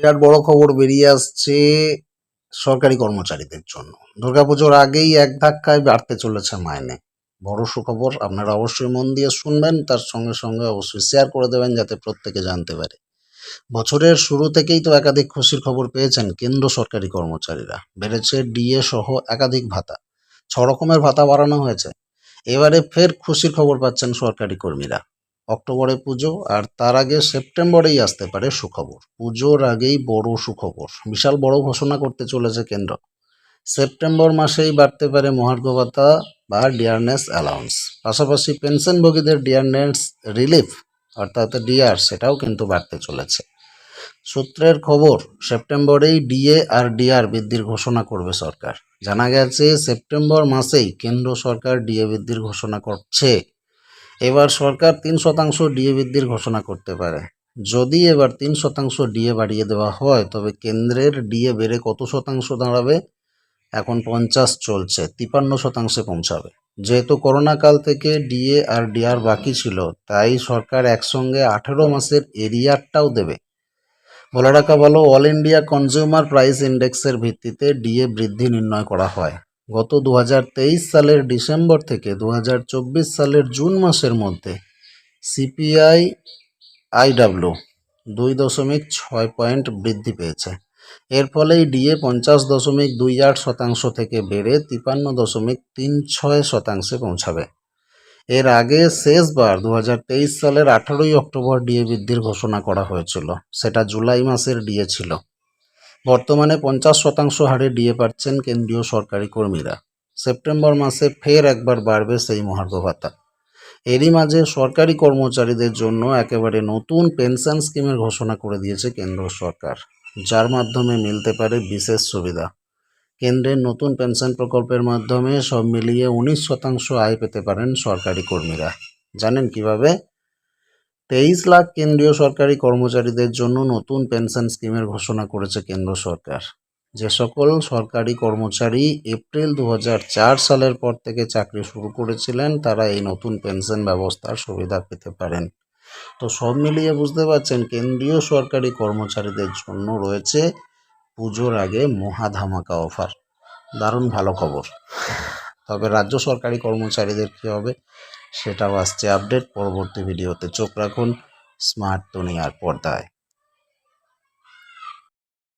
বিরাট বড় খবর বেরিয়ে আসছে সরকারি কর্মচারীদের জন্য। দুর্গাপুজোর আগেই এক ধাক্কায় বাড়তে চলেছে মাইনে। বড় সুখবর, আপনারা অবশ্যই মন দিয়ে শুনবেন, তার সঙ্গে সঙ্গে অবশ্যই শেয়ার করে দেবেন যাতে প্রত্যেকে জানতে পারে। বছরের শুরু থেকেই তো একাধিক খুশির খবর পেয়েছেন কেন্দ্র সরকারি কর্মচারীরা। বেড়েছে ডিএ সহ একাধিক ভাতা। ছ রকমের ভাতা বাড়ানো হয়েছে। এবারে ফের খুশির খবর পাচ্ছেন সরকারি কর্মীরা। অক্টোবরে পুজো আর তার আগে সেপ্টেম্বরেই আসতে পারে সুখবর। পুজোর আগেই বড় সুখবর। বিশাল বড় ঘোষণা করতে চলেছে কেন্দ্র। সেপ্টেম্বর মাসেই বাড়তে পারে মহার্ঘ ভাতা বা ডিয়ারনেস অ্যালাউন্স। পাশাপাশি পেনশনভোগীদের ডিয়ারনেস রিলিফ অর্থাৎ ডিআর সেটাও কিন্তু বাড়তে চলেছে। সূত্রের খবর, সেপ্টেম্বরেই ডিএ আর ডিআর বৃদ্ধির ঘোষণা করবে সরকার। জানা গেছে, সেপ্টেম্বর মাসেই কেন্দ্র সরকার ডিএ বৃদ্ধির ঘোষণা করছে। এবার সরকার তিন শতাংশ ডিএ বৃদ্ধির ঘোষণা করতে পারে। যদি এবার তিন শতাংশ ডিএ বাড়িয়ে দেওয়া হয়, তবে কেন্দ্রের ডিএ বেড়ে কত শতাংশ দাঁড়াবে? এখন পঞ্চাশ চলছে, তিপান্ন শতাংশে পৌঁছাবে। যেহেতু করোনা কাল থেকে ডিএ আর ডিআর বাকি ছিল, তাই সরকার একসঙ্গে আঠেরো মাসের এরিয়ারটাও দেবে। বলে রাখা ভালো, অল ইন্ডিয়া কনজিউমার প্রাইস ইন্ডেক্সের ভিত্তিতে ডিএ বৃদ্ধি নির্ণয় করা হয়। গত দু হাজার তেইশ সালের ডিসেম্বর থেকে দু হাজার চব্বিশ সালের জুন মাসের মধ্যে সিপিআই আইডাব্লিউ দুই দশমিক ছয় পয়েন্ট বৃদ্ধি পেয়েছে। এর ফলেই ডিএ পঞ্চাশ দশমিক দুই আট শতাংশ থেকে বেড়ে তিপান্ন দশমিক তিন ছয় শতাংশে পৌঁছাবে। এর আগে শেষবার দু হাজার তেইশ সালের আঠারোই অক্টোবর ডিএ বৃদ্ধির ঘোষণা করা হয়েছিল। সেটা জুলাই মাসের ডিএ ছিল। বর্তমানে পঞ্চাশ শতাংশ হারে ডিএ পাচ্ছেন কেন্দ্রীয় সরকারি কর্মীরা। সেপ্টেম্বর মাসে ফের একবার বাড়বে সেই মহার্ঘ ভাতা। এরই মাঝে সরকারি কর্মচারীদের জন্য একেবারে নতুন পেনশন স্কিমের ঘোষণা করে দিয়েছে কেন্দ্র সরকার, যার মাধ্যমে মিলতে পারে বিশেষ সুবিধা। কেন্দ্রের নতুন পেনশন প্রকল্পের মাধ্যমে সব মিলিয়ে উনিশ শতাংশ আয় পেতে পারেন সরকারি কর্মীরা। জানেন কীভাবে? তেইশ লাখ কেন্দ্রীয় সরকারি কর্মচারীদের জন্য নতুন পেনশন স্কিমের ঘোষণা করেছে কেন্দ্র সরকার। যে সকল সরকারি কর্মচারী এপ্রিল দু হাজার চার সালের পর থেকে চাকরি শুরু করেছিলেন, তারা এই নতুন পেনশন ব্যবস্থার সুবিধা পেতে পারেন। তো সব মিলিয়ে বুঝতে পারছেন, কেন্দ্রীয় সরকারি কর্মচারীদের জন্য রয়েছে পুজোর আগে মহা ধামাকা অফার। দারুণ ভালো খবর। তবে রাজ্য সরকারি কর্মচারীদের কী হবে? সেটাও আসছে আপডেট। পরবর্তী ভিডিওতে চোখ রাখুন। স্মার্ট দুনিয়ার পর্দায়।